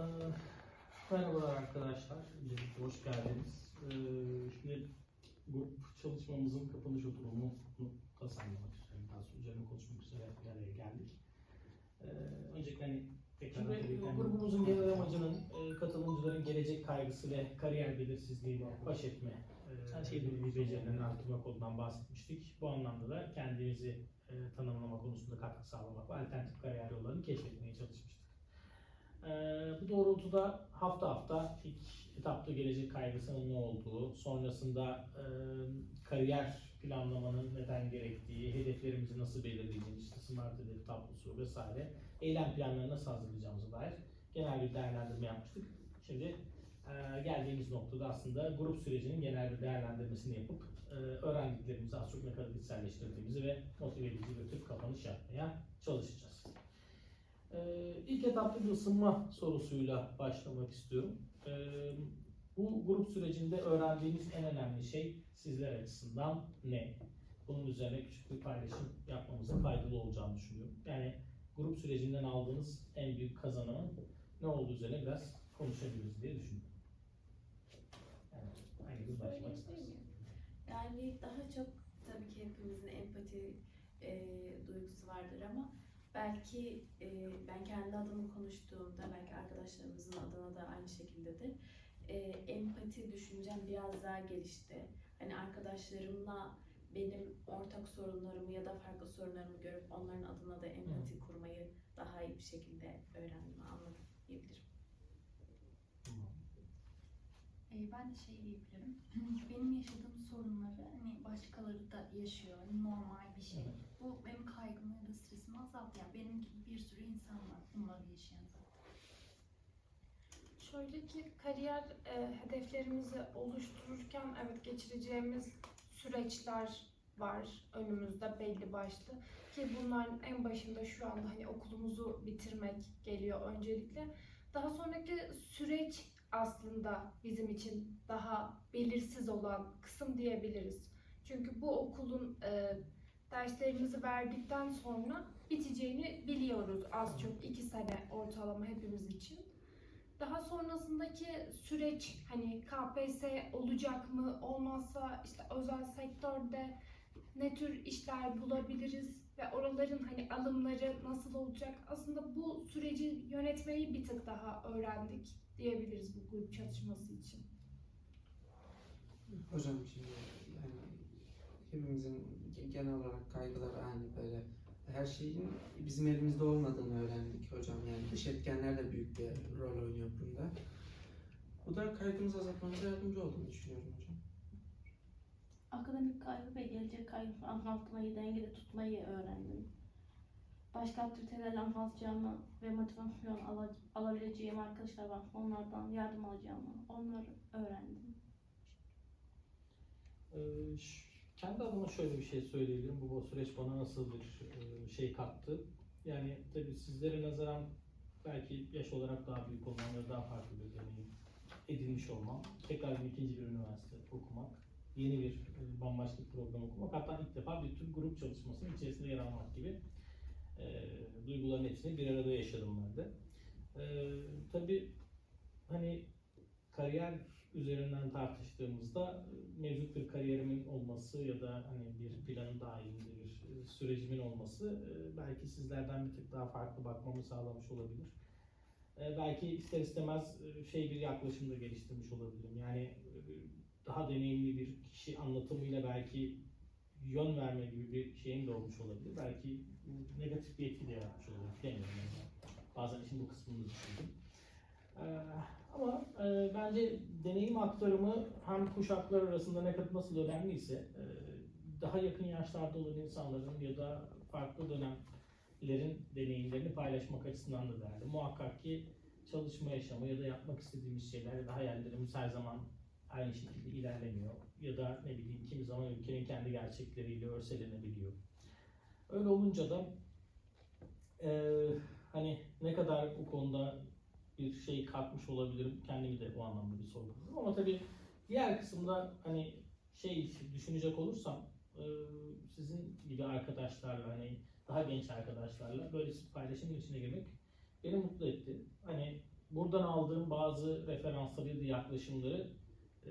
Ee, Merhabalar arkadaşlar, Öncelikle hoş geldiniz. Ee, Şimdi grup çalışmamızın kapanış oturumunu tasarlamak üzere, daha sonra üzerine konuşmak üzere bir araya geldik. Ee, Öncelikle hani tekrar Şimdi grubumuzun genel amacının e, katılımcıların gelecek kaygısı ve kariyer belirsizliğiyle baş etme e, becerilerini arttırmak olduğundan bahsetmiştik. Bu anlamda da kendimizi e, tanımlama konusunda katkı sağlamak ve alternatif kariyer yollarını keşfetmeye çalışmıştık. Ee, bu doğrultuda hafta hafta ilk etapta gelecek kaygısının ne olduğu, sonrasında e, kariyer planlamanın neden gerektiği, hedeflerimizi nasıl belirleyeceğimiz, işte smart hedef tablosu vesaire, eylem planlarını nasıl hazırlayacağımıza dair genel bir değerlendirme yapmıştık. Şimdi e, geldiğimiz noktada aslında grup sürecinin genel bir değerlendirmesini yapıp e, öğrendiklerimizi az çok ne kadar içselleştirdiğimizi ve motive edici bir tür kapanış yapmaya çalışacağız. Ee, ilk etapta bir ısınma sorusuyla başlamak istiyorum. Ee, bu grup sürecinde öğrendiğiniz en önemli şey sizler açısından ne? Bunun üzerine küçük bir paylaşım yapmamızın faydalı olacağını düşünüyorum. Yani grup sürecinden aldığınız en büyük kazanımın ne olduğu üzerine biraz konuşabiliriz diye düşünüyorum. Yani hanginiz başlamak istersiniz? Yani daha çok tabii ki hepimizin empati e, duygusu vardır ama belki e, ben kendi adıma konuştuğumda belki arkadaşlarımızın adına da aynı şekildedir. E, empati düşüncem biraz daha gelişti. Hani arkadaşlarımla benim ortak sorunlarımı ya da farklı sorunlarımı görüp onların adına da empati kurmayı daha iyi bir şekilde öğrendim, anladım diyebilirim. Ee, ben de şey diyebilirim. Benim yaşadığım sorunları hani başkaları da yaşıyor. Hani normal bir şey. Evet. Bu benim kaygımı ya da stresimi azalttı. Yani benim gibi bir sürü insan var bunları yaşayan. Şöyle ki kariyer e, hedeflerimizi oluştururken evet geçireceğimiz süreçler var önümüzde belli başlı ki bunların en başında şu anda hani okulumuzu bitirmek geliyor öncelikle. Daha sonraki süreç aslında bizim için daha belirsiz olan kısım diyebiliriz. Çünkü bu okulun e, derslerimizi verdikten sonra biteceğini biliyoruz az çok iki sene ortalama hepimiz için. Daha sonrasındaki süreç hani KPSS olacak mı olmazsa işte özel sektörde ne tür işler bulabiliriz ve oraların hani alımları nasıl olacak aslında bu süreci yönetmeyi bir tık daha öğrendik diyebiliriz bu grup çalışması için. Hocam şimdi yani hepimizin ge- genel olarak kaygıları aynı böyle. Her şeyin bizim elimizde olmadığını öğrendik hocam. Yani dış etkenler de büyük bir rol oynuyor bunda. Bu da kaygımızı azaltmamıza yardımcı olduğunu düşünüyorum hocam. Akademik kaygı ve gelecek kaygısını azaltmayı, dengede tutmayı öğrendim. Başka aktivitelerle azaltacağımı ve motivasyon ala- alabileceğim arkadaşlar var. Onlardan yardım alacağımı, onları öğrendim. Ee, kendi adıma şöyle bir şey söyleyebilirim. Bu, bu süreç bana nasıl bir e, şey kattı. Yani tabii sizlere nazaran belki yaş olarak daha büyük olmam ya da daha farklı bir deneyim edinmiş olmam. Tekrar bir ikinci bir üniversite okumak, yeni bir e, bambaşka program okumak, hatta ilk defa bir tür grup çalışmasının içerisinde yer almak gibi e, duyguların hepsini bir arada yaşadım ben de. E, tabii hani kariyer üzerinden tartıştığımızda e, mevcut bir kariyerimin olması ya da hani bir planın dahilinde bir e, sürecimin olması e, belki sizlerden bir tık daha farklı bakmamı sağlamış olabilir. Belki ister istemez şey bir yaklaşım da geliştirmiş olabilirim. Yani daha deneyimli bir kişi anlatımıyla belki yön verme gibi bir şeyim de olmuş olabilir. Belki negatif bir etki de yaratmış olabilir. Bilemiyorum. Yani. Bazen işin bu kısmını düşündüm. Ama e, bence deneyim aktarımı hem kuşaklar arasında ne kadar nasıl önemliyse e, daha yakın yaşlarda olan insanların ya da farklı dönemlerin deneyimlerini paylaşmak açısından da değerli. Muhakkak ki çalışma yaşamı ya da yapmak istediğimiz şeyler ya da hayallerimiz her zaman aynı şekilde ilerlemiyor. Ya da ne bileyim kimi zaman ülkenin kendi gerçekleriyle örselenebiliyor. Öyle olunca da e, hani ne kadar bu konuda bir şey katmış olabilirim. Kendimi de bu anlamda bir sorguluyorum. Ama tabii diğer kısımda hani şey düşünecek olursam e, sizin gibi arkadaşlarla hani daha genç arkadaşlarla böyle bir paylaşımın içine girmek beni mutlu etti. Hani burada buradan aldığım bazı referansları ya da yaklaşımları e,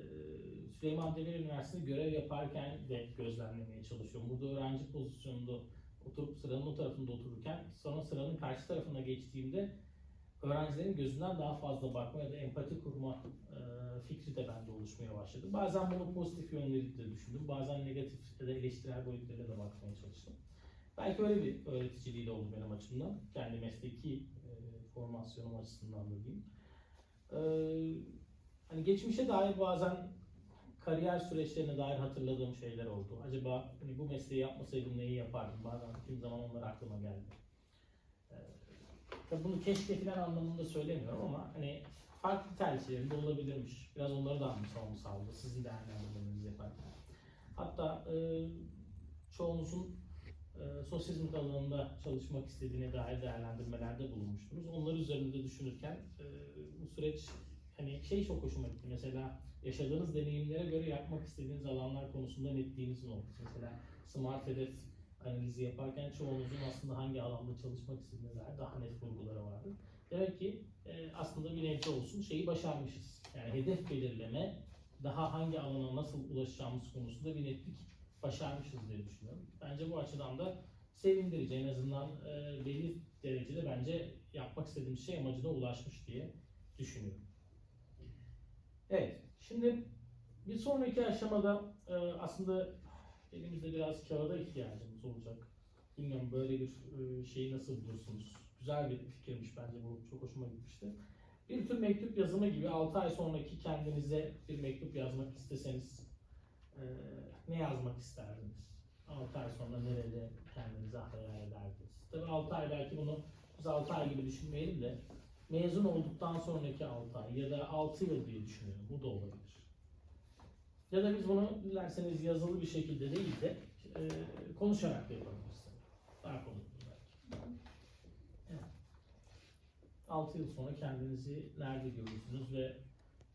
Süleyman Demirel Üniversitesi'nde görev yaparken de gözlemlemeye çalışıyorum. Burada öğrenci pozisyonunda oturup sıranın o tarafında otururken sonra sıranın karşı tarafına geçtiğimde öğrencilerin gözünden daha fazla bakma ya da empati kurma e, fikri de bende oluşmaya başladı. Bazen bunu pozitif yönleri de düşündüm. Bazen negatif ya da eleştirel boyutlarıyla da bakmaya çalıştım. Belki öyle bir öğreticiliği de oldu benim açımdan. Kendi mesleki e, formasyonum açısından da diyeyim. E, hani geçmişe dair bazen kariyer süreçlerine dair hatırladığım şeyler oldu. Acaba hani bu mesleği yapmasaydım neyi yapardım? Bazen kim zaman onlar aklıma geldi. Tabii bunu keşke falan anlamında söylemiyorum ama hani farklı tercihlerim de olabilirmiş. Biraz onları da anımsamamı sağladı. Sizin değerlendirmenizi yaparken. Hatta e, çoğunuzun e, sosyal hizmet alanında çalışmak istediğine dair değerlendirmelerde bulunmuştunuz. Onlar üzerinde de düşünürken e, bu süreç hani şey çok hoşuma gitti. Mesela yaşadığınız deneyimlere göre yapmak istediğiniz alanlar konusunda netliğinizin olması. Mesela smart hedef analizi yaparken çoğunuzun aslında hangi alanda çalışmak istediğine dair daha net vurguları vardı. Demek ki e, aslında bir nebze olsun şeyi başarmışız. Yani hedef belirleme, daha hangi alana nasıl ulaşacağımız konusunda bir netlik başarmışız diye düşünüyorum. Bence bu açıdan da sevindirici. En azından e, belli derecede bence yapmak istediğimiz şey amacına ulaşmış diye düşünüyorum. Evet, şimdi bir sonraki aşamada e, aslında elimizde biraz kağıda ihtiyacımız. Bilmiyorum böyle bir e, şeyi nasıl bulursunuz? Güzel bir fikirmiş bence bu. Çok hoşuma gitmişti. Bir tür mektup yazımı gibi 6 ay sonraki kendinize bir mektup yazmak isteseniz e, ne yazmak isterdiniz? 6 ay sonra nerede kendinizi hayal ederdiniz? Tabii 6 ay belki bunu biz 6 ay gibi düşünmeyelim de mezun olduktan sonraki 6 ay ya da 6 yıl diye düşünüyorum. Bu da olabilir. Ya da biz bunu dilerseniz yazılı bir şekilde değil de e, konuşarak yapabiliriz. Daha olur belki. Evet. 6 yıl sonra kendinizi nerede görürsünüz ve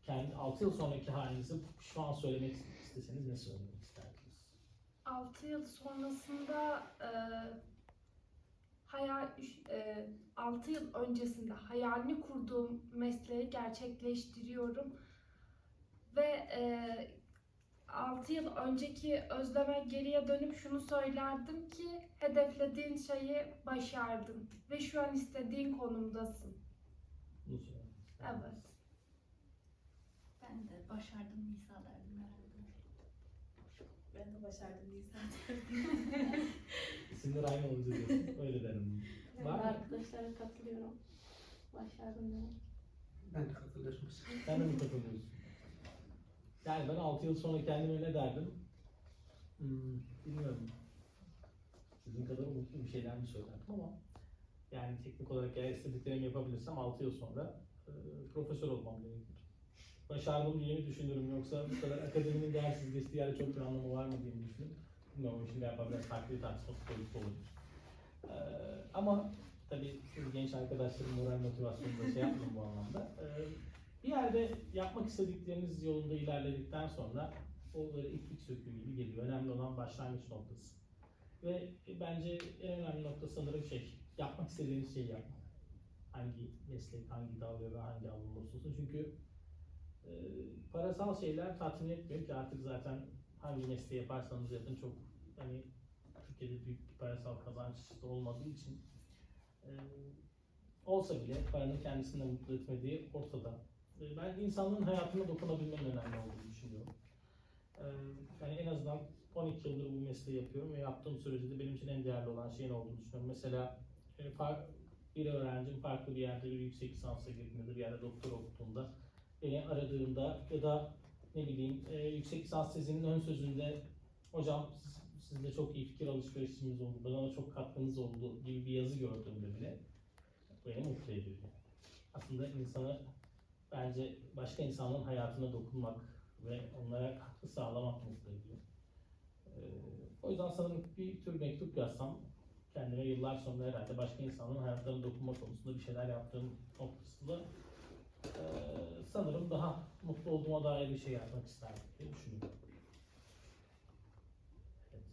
kendi 6 yıl sonraki halinizi şu an söylemek isteseniz ne söylemek isterdiniz? 6 yıl sonrasında e, hayal e, 6 yıl öncesinde hayalini kurduğum mesleği gerçekleştiriyorum ve e, 6 yıl önceki özleme geriye dönüp şunu söylerdim ki hedeflediğin şeyi başardın ve şu an istediğin konumdasın. İsterdiniz. Evet. Ben de başardım Nisa derdim herhalde. Ben de başardım değil İsimler aynı olunca diyorsun. Öyle derim. Ben Var mı? arkadaşlara katılıyorum. Başardım demek. Ben de katılırım. Sen de mi katılıyorsun? Yani ben 6 yıl sonra kendime ne derdim? Hmm, bilmiyorum. Sizin kadar umutlu bir şeyler mi söylerdim ama yani teknik olarak eğer istediklerimi yapabilirsem 6 yıl sonra e, profesör olmam gerekir. Başardım diye mi düşünürüm yoksa bu kadar akademinin değersizleştiği yerde çok bir anlamı var mı diye mi düşünürüm? Bilmiyorum işin galiba biraz farklı bir tartışması konusu olabilir. Ee, ama tabii siz genç arkadaşların moral motivasyonu da şey yapmayın bu anlamda. Ee, bir yerde yapmak istedikleriniz yolunda ilerledikten sonra o böyle iplik söküğü gibi geliyor. Önemli olan başlangıç noktası. Ve bence en önemli nokta sanırım şey, yapmak istediğiniz şeyi yapmak. Hangi meslek, hangi dal da hangi alan olursa olsun. Çünkü e, parasal şeyler tatmin etmiyor ki artık zaten hangi mesleği yaparsanız yapın çok hani Türkiye'de büyük bir parasal kazanç olmadığı için e, olsa bile paranın kendisini mutlu etmediği ortada. E, ben insanlığın hayatına dokunabilmenin önemli olduğunu düşünüyorum. E, yani en azından 12 yıldır bu mesleği yapıyorum ve yaptığım sürece de benim için en değerli olan şeyin olduğunu düşünüyorum. Mesela e, bir öğrencim farklı bir yerde bir yüksek lisansa girdiğinde bir yerde doktor okuduğunda beni aradığında ya da ne bileyim e, yüksek lisans tezinin ön sözünde hocam siz, sizle çok iyi fikir alışverişimiz oldu, bana çok katkınız oldu gibi bir yazı gördüğümde bile beni mutlu ediyor. Aslında insanı bence başka insanların hayatına dokunmak ve onlara katkı sağlamak mutlu ediyor. Ee, o yüzden sanırım bir tür mektup yazsam kendime yıllar sonra herhalde başka insanların hayatlarına dokunma konusunda bir şeyler yaptığım noktasında ee, sanırım daha mutlu olduğuma dair bir şey yapmak isterdim diye düşünüyorum. Evet.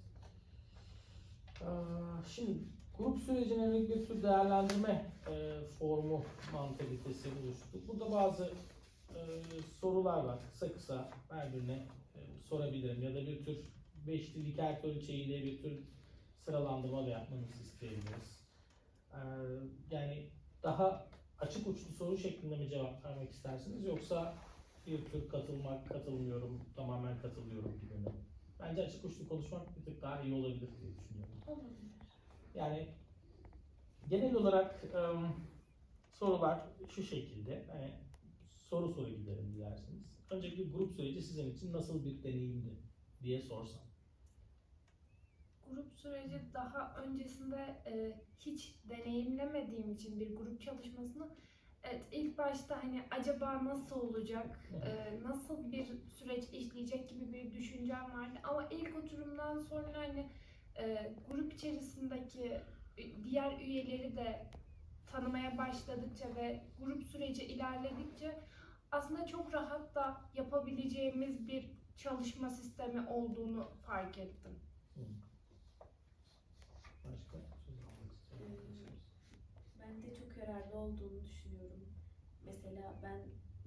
Aa, şimdi Grup sürecine yönelik bir tür değerlendirme e, formu mantalitesi oluşturduk. Burada bazı e, sorular var. Kısa kısa her birine e, sorabilirim ya da bir tür beşli Likert ölçeğiyle bir tür sıralandırma da yapmanızı isteyebiliriz. E, yani daha açık uçlu soru şeklinde mi cevap vermek istersiniz yoksa bir tür katılmak, katılmıyorum, tamamen katılıyorum gibi mi? Bence açık uçlu konuşmak bir tık daha iyi olabilir diye düşünüyorum. Olabilir. Yani genel olarak ım, sorular şu şekilde. Hani soru soru gidelim dilerseniz. Öncelikle grup süreci sizin için nasıl bir deneyimdi diye sorsam. Grup süreci daha öncesinde e, hiç deneyimlemediğim için bir grup çalışmasını evet, ilk başta hani acaba nasıl olacak, e, nasıl bir süreç işleyecek gibi bir düşüncem vardı. Ama ilk oturumdan sonra hani e, grup içerisindeki diğer üyeleri de tanımaya başladıkça ve grup süreci ilerledikçe aslında çok rahat da yapabileceğimiz bir çalışma sistemi olduğunu fark ettim. Başka arkadaşlar. Ben de çok yararlı olduğunu düşünüyorum. Mesela ben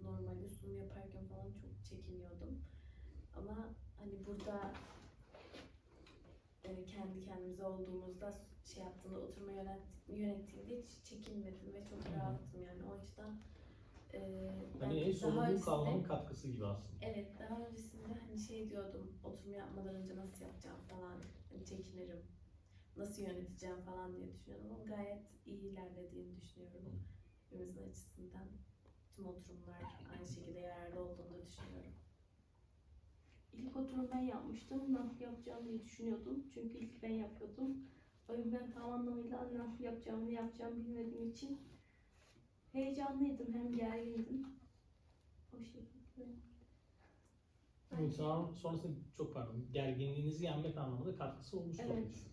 normalde sunum yaparken falan çok çekiniyordum. Ama hani burada kendi kendimize olduğumuzda şey yaptığında oturma yönet, yönettiğimde hiç çekinmedim ve çok rahattım yani o açıdan e, Hani en sorumluluk almanın katkısı gibi aslında. Evet, daha öncesinde hani şey diyordum, oturum yapmadan önce nasıl yapacağım falan, hani çekinirim, nasıl yöneteceğim falan diye düşünüyordum ama gayet iyi ilerlediğini düşünüyorum. Hepimizin açısından tüm oturumlar aynı şekilde yararlı olduğunu düşünüyorum. İlk oturumu ben yapmıştım. Nasıl yapacağım diye düşünüyordum. Çünkü ilk ben yapıyordum. O yüzden tam anlamıyla nasıl yapacağımı ne yapacağımı bilmediğim için heyecanlıydım hem gergindim. O şekilde. Evet, sonra, sonrasında çok pardon, gerginliğinizi yenmek anlamında katkısı olmuş Evet. olabilir.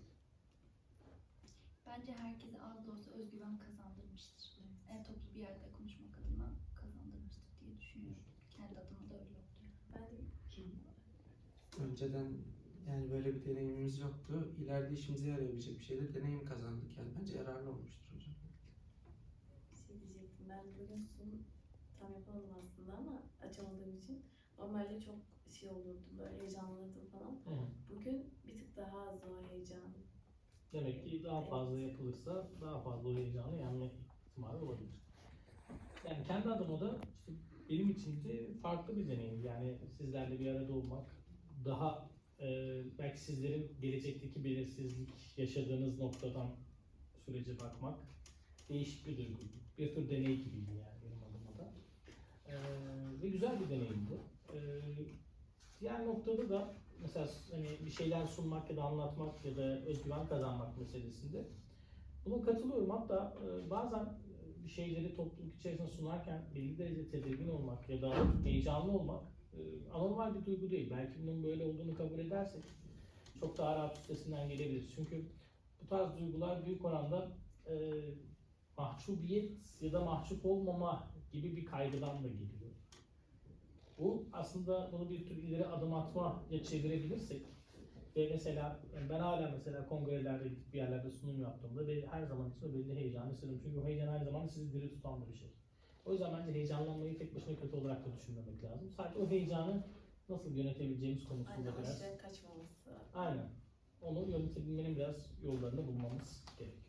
Bence herkese az da olsa özgüven kazandırmıştır. En toplu bir yerde konuşmak adına kazandırmıştır diye düşünüyorum. Kendi adıma da öyle oldu. Ben de Önceden yani böyle bir deneyimimiz yoktu. İleride işimize yarayabilecek bir şeyde deneyim kazandık. Yani bence yararlı olmuştur hocam. bir şey diyecektim, ben bugün sunum tam yapamadım aslında ama açamadığım için normalde çok şey olurdum, böyle heyecanlanırdım falan. Hı. Bugün bir tık daha az o heyecan. Demek ki daha fazla yapılırsa daha fazla o heyecanı yenme ihtimali olabilir. Yani kendi adıma da işte benim için de farklı bir deneyim. Yani sizlerle bir arada olmak, daha e, belki sizlerin gelecekteki belirsizlik yaşadığınız noktadan sürece bakmak değişik bir duygu. Bir tür deney gibiydi yani benim adıma da. E, ve güzel bir deneyimdi. E, diğer noktada da mesela hani bir şeyler sunmak ya da anlatmak ya da özgüven kazanmak meselesinde buna katılıyorum. Hatta e, bazen e, bir şeyleri topluluk içerisinde sunarken belli derecede tedirgin olmak ya da heyecanlı olmak anormal bir duygu değil. Belki bunun böyle olduğunu kabul edersek çok daha rahat üstesinden gelebiliriz. Çünkü bu tarz duygular büyük oranda e, mahcubiyet ya da mahcup olmama gibi bir kaygıdan da geliyor. Bu aslında bunu bir tür ileri adım atmaya çevirebilirsek ve mesela ben hala mesela kongrelerde gidip bir yerlerde sunum yaptığımda ve her zaman için belli heyecan hissediyorum. Çünkü o heyecan her zaman sizi diri tutan bir şey. O yüzden bence heyecanlanmayı tek başına kötü olarak da düşünmemek lazım. Sadece o heyecanı nasıl yönetebileceğimiz konusunda Aynen biraz aşağı kaçmaması. Aynen. Onu yönetebilmenin biraz yollarını bulmamız gerekiyor.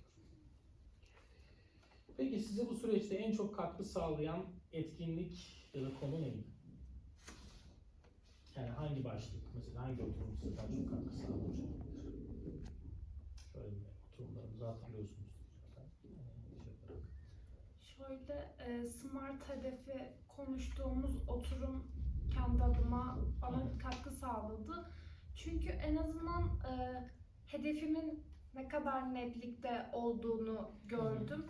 Peki size bu süreçte en çok katkı sağlayan etkinlik ya da konu neydi? Yani hangi başlık, mesela hangi oturum size daha çok katkı sağlamış olabilir? Şöyle bir oturumlarımızı hatırlıyorsunuz zaten. Ee, şey olarak. Şöyle e, smart hedefi konuştuğumuz oturum kendi adıma bana katkı sağladı. Çünkü en azından e, hedefimin ne kadar netlikte olduğunu gördüm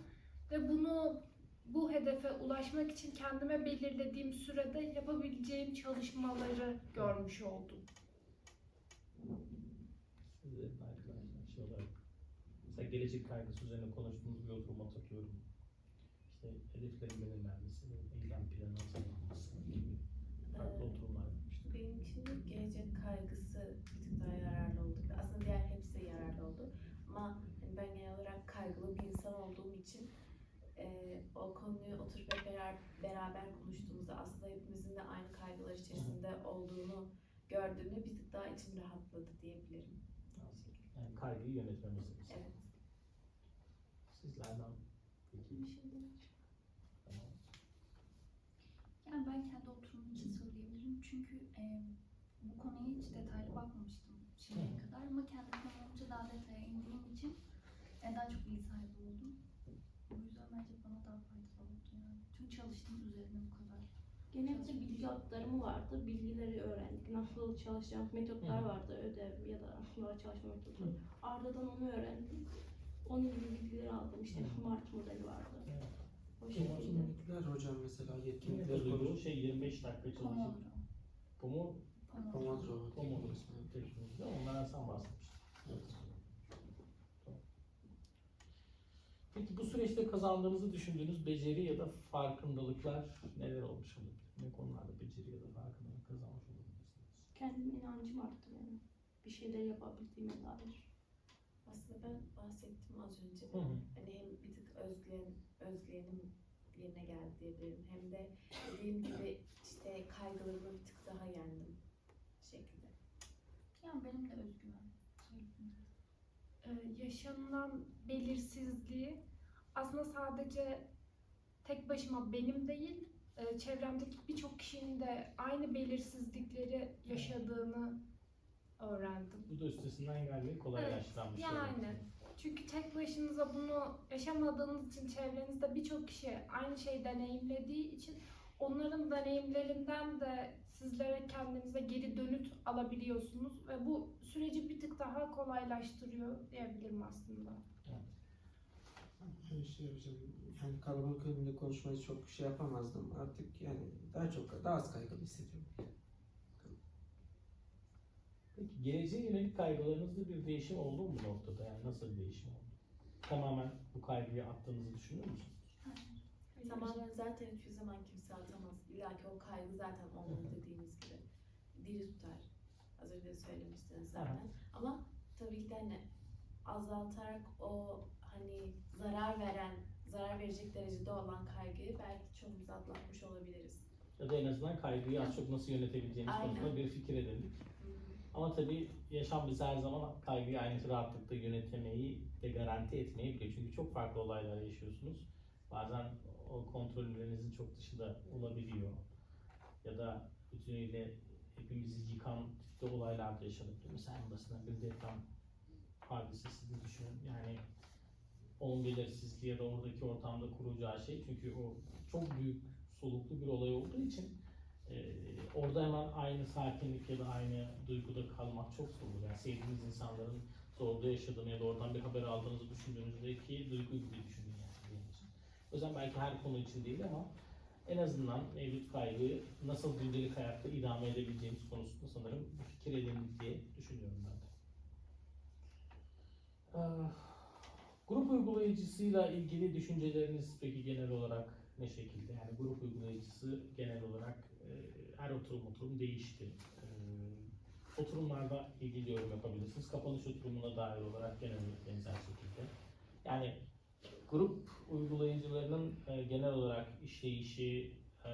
ve bunu bu hedefe ulaşmak için kendime belirlediğim sürede yapabileceğim çalışmaları görmüş oldum. Sizlerin arkadaşlar şey olarak mesela gelecek kaygısı üzerine konuştuğumuz bir oturum hatırlıyorum işte hedeflerin belirlenmesi, eylem planı hazırlanması gibi farklı oturumlar yapmıştık. Benim için gelecek kaygısı bir tık daha yararlı oldu. Aslında diğer hepsi yararlı oldu. Ama hani ben genel olarak kaygılı bir insan olduğum için e, o konuyu oturup hep beraber, beraber konuştuğumuzda aslında hepimizin de aynı kaygılar içerisinde olduğunu gördüğümde bir tık daha içim rahatladı diyebilirim. Yani kaygıyı yönetmemiz lazım. Evet. Sizlerden peki. Bir. Şey yani ben kendi oturumum için söyleyebilirim. Çünkü e, bu konuya hiç detaylı bakmamıştım şimdiye kadar. Ama kendi konum olunca daha detaya indiğim için e, daha çok bilgi sahibi oldum. O yüzden bence bana daha faydalı oldu yani. Çünkü çalıştığım üzerine bu kadar. Genelde bilgi aktarımı vardı. Bilgileri öğrendik. Nasıl çalışacağımız metotlar vardı. Ödev ya da yola çalışma metodu. Arda'dan onu öğrendim. Onun gibi bilgileri aldım. İşte. Mart modeli vardı. Evet. O şekilde. Yetkinlikler hocam mesela yetkinlikler duygu? konusu. Şey 25 dakika çalışıp Pomodoro. Pomo Pomodoro. Pomodoro. Tekniği. teknolojisi onlardan sen bahsetmiştin. Evet. Tamam. Peki bu süreçte kazandığınızı düşündüğünüz beceri ya da farkındalıklar neler olmuş olabilir? Ne konularda beceri ya da farkındalık kazanmış olabilirsiniz? Kendime inancım arttı benim. Bir şeyler yapabildiğime dair. Aslında ben bahsettim az önce de. Hı hı. Hani hem bir tık özgüven, özgüvenim yerine geldi diyebilirim. Hem de dediğim gibi işte kaygılarımı bir tık daha yendim. Şekilde. Yani benim de özgüven. Ee, yaşanılan belirsizliği aslında sadece tek başıma benim değil, e, çevremdeki birçok kişinin de aynı belirsizlikleri yaşadığını öğrendim. Bu da üstesinden gelmeyi kolaylaştıran bir şey. yani. Çünkü tek başınıza bunu yaşamadığınız için çevrenizde birçok kişi aynı şeyi deneyimlediği için onların deneyimlerinden de sizlere kendinize geri dönüt alabiliyorsunuz ve bu süreci bir tık daha kolaylaştırıyor diyebilirim aslında. Her şey hocam. Yani kalabalık önünde konuşmayı çok şey yapamazdım. Artık yani daha çok daha az kaygılı hissediyorum. Peki geleceğe yönelik kaygılarınızda bir değişim oldu mu bu noktada? Yani nasıl bir değişim oldu? Tamamen bu kaygıyı attığınızı düşünüyor musunuz? Tamamen zaten hiçbir zaman kimse atamaz. İlla ki o kaygı zaten olmalı dediğimiz gibi. Diri tutar. Az önce de söylemiştiniz zaten. Ama tabii ki de hani azaltarak o hani zarar veren, zarar verecek derecede olan kaygıyı belki çoğumuz atlatmış olabiliriz. Ya da en azından kaygıyı az çok nasıl yönetebileceğimiz Aynen. konusunda bir fikir edindik. Hı hı. Ama tabii yaşam bize her zaman kaygıyı aynı rahatlıkta yönetemeyi ve garanti etmeyi. Çünkü çok farklı olaylar yaşıyorsunuz. Bazen o kontrollerinizin çok dışında olabiliyor. Ya da bütünüyle hepimizi yıkan tipte olaylar da yaşanabiliyor. Mesela en basitinden bir deprem hadisesini düşünün. Yani onun belirsizliği ya da oradaki ortamda kuracağı şey. Çünkü o çok büyük soluklu bir olay olduğu için ee, orada hemen aynı sakinlik ya da aynı duyguda kalmak çok zor. Yani sevdiğiniz insanların zorda yaşadığını ya da oradan bir haber aldığınızı düşündüğünüzdeki duygu gibi düşünün yani benim için. O yüzden belki her konu için değil ama en azından mevcut kaygıyı nasıl gündelik hayatta idame edebileceğimiz konusunda sanırım bir fikir edindik diye düşünüyorum ben de. Ah, Grup uygulayıcısıyla ilgili düşünceleriniz peki genel olarak ne şekilde? Yani grup uygulayıcısı genel olarak her oturum oturum değişti. E, oturumlarda ilgili yorum yapabilirsiniz. Kapanış oturumuna dair olarak genel benzer şekilde. Yani grup uygulayıcılarının e, genel olarak işleyişi, e,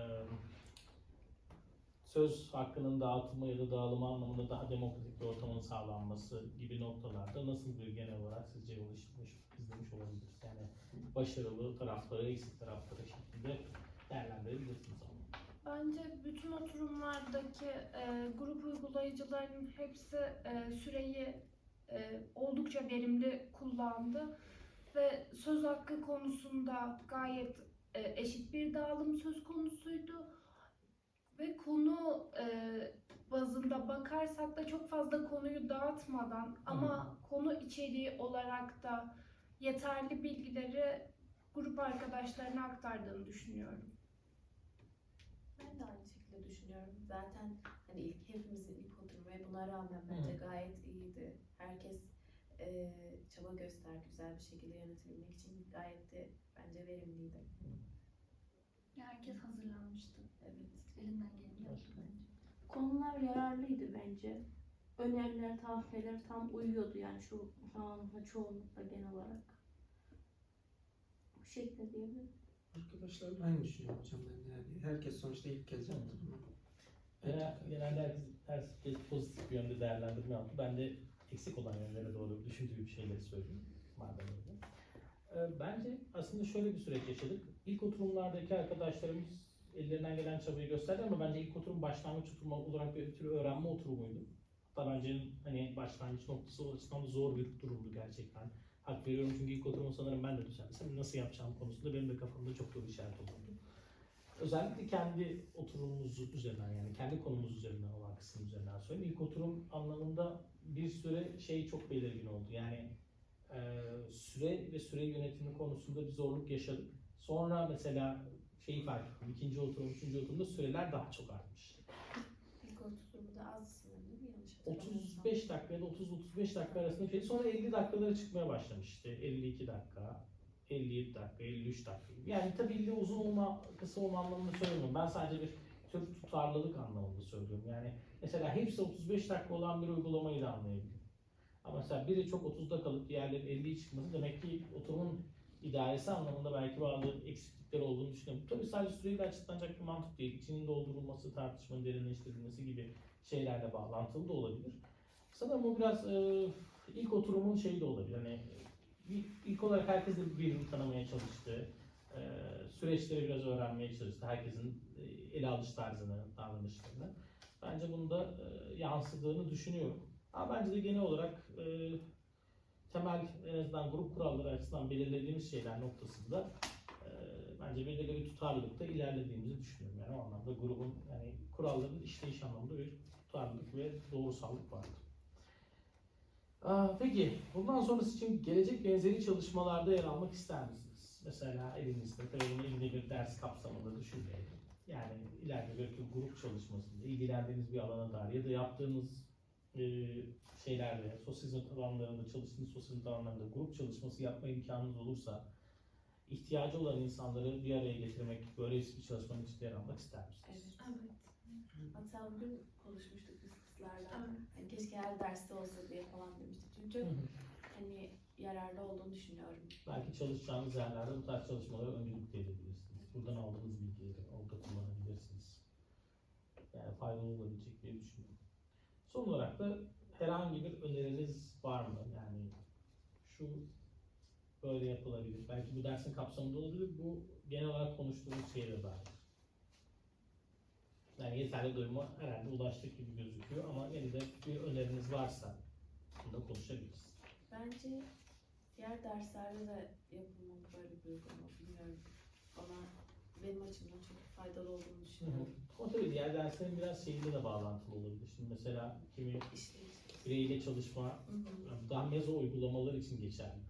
söz hakkının dağıtımı ya da dağılımı anlamında daha demokratik bir ortamın sağlanması gibi noktalarda nasıl bir genel olarak sizce yol izlemiş, olabiliriz? Yani başarılı tarafları, eksik tarafları şeklinde değerlendirebilirsiniz. Bence bütün oturumlardaki e, grup uygulayıcılarının hepsi e, süreyi e, oldukça verimli kullandı ve söz hakkı konusunda gayet e, eşit bir dağılım söz konusuydu ve konu e, bazında bakarsak da çok fazla konuyu dağıtmadan ama konu içeriği olarak da yeterli bilgileri grup arkadaşlarına aktardığını düşünüyorum. De aynı şekilde düşünüyorum. Zaten hani ilk hepimizin ilk oturumu ve buna rağmen bence gayet iyiydi. Herkes e, çaba gösterdi güzel bir şekilde yönetebilmek için gayet de bence verimliydi. Herkes hazırlanmıştı. Evet. Elinden geleni yaptı bence. Konular yararlıydı bence. Öneriler, tavsiyeler tam uyuyordu yani şu anında çoğunlukla genel olarak. Bu şekilde diyebilirim. Arkadaşlar aynı düşünüyorum hocam ben yani herkes sonuçta ilk kez yaptı bunu. Genel, genelde herkes, herkes pozitif bir yönde değerlendirme yaptı. Ben de eksik olan yönlere doğru düşündüğüm şeyleri söyleyeyim. Madem öyle. Ee, bence aslında şöyle bir süreç yaşadık. İlk oturumlardaki arkadaşlarımız ellerinden gelen çabayı gösterdi ama bence ilk oturum başlangıç oturumu olarak bir tür öğrenme oturumuydu. Hatta bence hani başlangıç noktası da zor bir durumdu gerçekten. Hak veriyorum çünkü ilk oturumu sanırım ben de düzenlesem nasıl yapacağım konusunda benim de kafamda çok soru işareti olurdu. Özellikle kendi oturumumuz üzerinden yani kendi konumuz üzerinden olan kısım üzerinden söyleyeyim. İlk oturum anlamında bir süre şey çok belirgin oldu. Yani e, süre ve süre yönetimi konusunda bir zorluk yaşadık. Sonra mesela şeyi fark ettim. İkinci oturum, üçüncü oturumda süreler daha çok artmış. İlk oturumda az sanırım? Yanlış hatırlamıyorsam. 35 dakika ya da 30-35 dakika arasında şey. Sonra 50 dakikalara çıkmaya başlamıştı. 52 dakika, 57 dakika, 53 dakika. Yani tabii illa uzun olma, kısa olma anlamında söylemiyorum. Ben sadece bir tür tutarlılık anlamında söylüyorum. Yani mesela hepsi 35 dakika olan bir uygulamayı da anlayabilirim. Ama mesela biri çok 30'da kalıp diğerleri 50'ye çıkması demek ki oturumun idaresi anlamında belki bazı eksiklikler olduğunu düşünüyorum. Tabii sadece süreyle açıklanacak bir mantık değil. İçinin doldurulması, tartışmanın derinleştirilmesi gibi şeylerle bağlantılı da olabilir. Sanırım o biraz e, ilk oturumun şeyi de olabilir. Hani ilk, ilk olarak herkes de birbirini tanımaya çalıştı. E, süreçleri biraz öğrenmeye çalıştı. Herkesin e, ele alış tarzını, davranışlarını. Bence bunu da e, yansıdığını düşünüyorum. Ama bence de genel olarak e, temel en azından grup kuralları açısından belirlediğimiz şeyler noktasında e, bence belirli bir tutarlılıkta ilerlediğimizi düşünüyorum. Yani o anlamda grubun yani kuralların işleyiş anlamında bir tutarlılık ve doğrusallık vardı. Aa, peki bundan sonrası için gelecek benzeri çalışmalarda yer almak ister misiniz? Mesela elinizde, tabii elinde bir ders kapsamında düşünmeyelim. Yani ileride bir tür grup çalışmasında ilgilendiğiniz bir alana dair ya da yaptığınız e, şeylerde, sosyal hizmet alanlarında, çalıştığınız sosyal hizmet alanlarında grup çalışması yapma imkanınız olursa ihtiyacı olan insanları bir araya getirmek, böyle bir çalışmanın içinde yer almak ister misiniz? Evet. Evet. Hatta bugün konuşmuştuk Evet. Hani keşke her derste olsa diye falan demiştik. Çünkü çok hani yararlı olduğunu düşünüyorum. Belki çalışacağınız yerlerde bu tarz çalışmalara öncelik verebilirsiniz. Buradan aldığınız bilgileri orada kullanabilirsiniz. Yani faydalı olabilecek diye düşünüyorum. Son olarak da herhangi bir öneriniz var mı? Yani şu böyle yapılabilir. Belki bu dersin kapsamında olabilir. Bu genel olarak konuştuğumuz şeye dair. Yani yeterli doyuma herhalde ulaştık gibi gözüküyor ama yine de bir öneriniz varsa bunu da konuşabiliriz. Bence diğer derslerde de yapılmalı böyle bir uygulama. Bilmiyorum. Bana benim açımdan çok faydalı olduğunu düşünüyorum. Ama tabii diğer derslerin biraz şeyiyle de bağlantılı olabilir. Şimdi mesela kimi İşte bireyle çalışma Hı hı. daha meza uygulamalar için geçerli.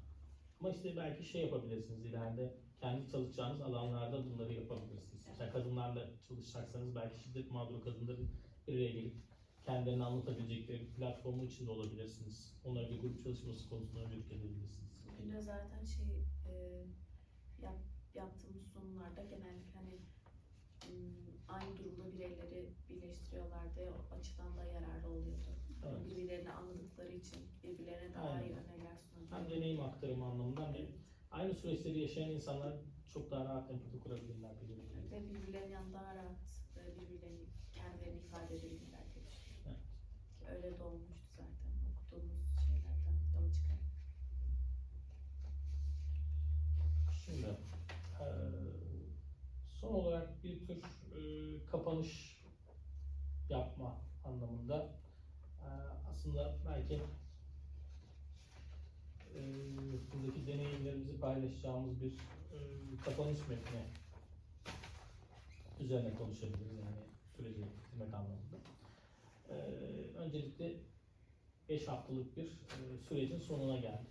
Ama işte belki şey yapabilirsiniz ileride kendi çalışacağınız alanlarda bunları yapabilirsiniz. Mesela kadınlarla çalışacaksanız belki şiddet mağduru kadınların bir araya gelip kendilerini anlatabilecekleri bir platformu içinde olabilirsiniz. Onlara bir grup çalışması konusunda öncelik edebilirsiniz. Bugün de zaten şey e, yap, yaptığımız sunumlarda genellikle hani aynı durumda bireyleri birleştiriyorlardı. O açıdan da yararlı oluyordu. Evet. Birbirlerini anladıkları için birbirlerine daha iyi Aynen. öneriler Hem sunabiliyor. deneyim aktarımı anlamında hem de aynı süreçleri yaşayan insanlar çok daha rahat empati kurabilirler birbirleriyle. Ve birbirlerinin yanında daha rahat e, birbirlerini kendilerini ifade edebilirler diye düşünüyorum. Ki Öyle de olmuştu zaten okuduğumuz şeylerden yola çıkarak. Şimdi eee, son olarak bir tür eee, kapanış yapma anlamında aslında belki paylaşacağımız bir eee, kapanış metni üzerine konuşabiliriz yani süreci bitirmek anlamında. Eee, öncelikle 5 haftalık bir eee, sürecin sonuna geldik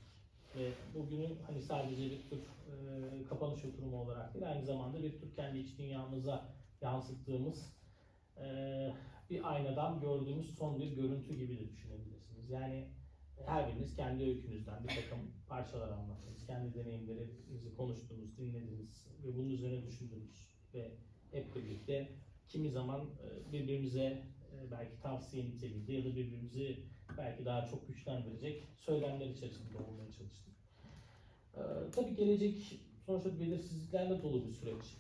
ve bugünü hani sadece bir tür e, kapanış oturumu olarak değil aynı zamanda bir tür kendi iç dünyamıza yansıttığımız e, bir aynadan gördüğümüz son bir görüntü gibi de düşünebilirsiniz. Yani her biriniz kendi öykünüzden bir takım parçalar anlattınız. Kendi deneyimlerinizi konuştunuz, dinlediniz ve bunun üzerine düşündünüz ve hep birlikte kimi zaman e, birbirimize e, belki tavsiye niteliğinde ya da birbirimizi belki daha çok güçlendirecek söylemler içerisinde olmaya çalıştık. Ee, tabii gelecek sonuçta belirsizliklerle dolu bir süreç.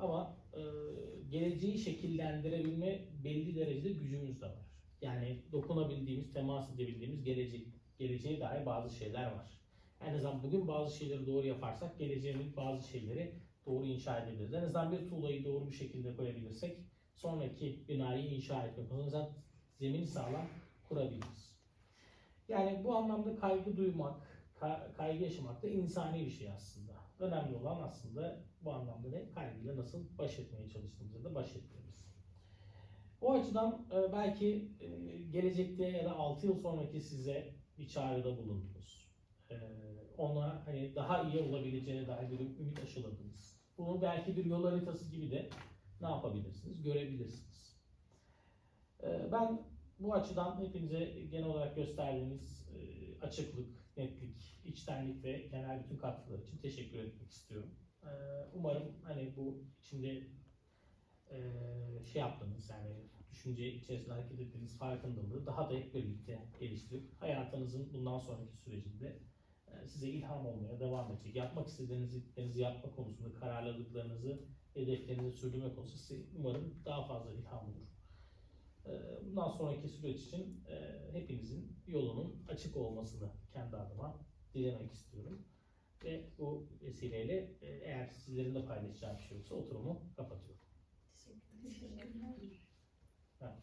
Ama e, geleceği şekillendirebilme belli derecede gücümüz de var. Yani dokunabildiğimiz, temas edebildiğimiz gelecek, geleceğe dair bazı şeyler var. En azından bugün bazı şeyleri doğru yaparsak geleceğimiz bazı şeyleri doğru inşa edebiliriz. En azından bir tuğlayı doğru bir şekilde koyabilirsek sonraki binayı inşa etmek. Yüzden zemini sağlam kurabiliriz. Yani bu anlamda kaygı duymak, ka- kaygı yaşamak da insani bir şey aslında. Önemli olan aslında bu anlamda ne? Kaygıyla nasıl baş etmeye çalıştığımızda da baş etmemiz. O açıdan e, belki e, gelecekte ya da 6 yıl sonraki size bir çağrıda bulundunuz. E, ona hani daha iyi olabileceğine dair bir ümit aşıladınız. Bunu belki bir yol haritası gibi de ne yapabilirsiniz? Görebilirsiniz. E, ben bu açıdan hepinize genel olarak gösterdiğiniz açıklık, netlik, içtenlik ve genel bütün katkılar için teşekkür etmek istiyorum. Umarım hani bu içinde e, şey yaptığınız yani düşünce içerisinde hareket ettiğiniz farkındalığı daha da hep birlikte geliştirip hayatınızın bundan sonraki sürecinde e, size ilham olmaya devam edecek. Yapmak istediğinizi yapma konusunda kararlılıklarınızı, hedeflerinizi sürdürme konusunda umarım daha fazla ilham olur. E, Bundan sonraki süreç için e, hepinizin yolunun açık olmasını kendi adıma dilemek istiyorum. Ve bu vesileyle e, eğer sizlerin de paylaşacağı bir şey yoksa oturumu kapatıyorum. Да.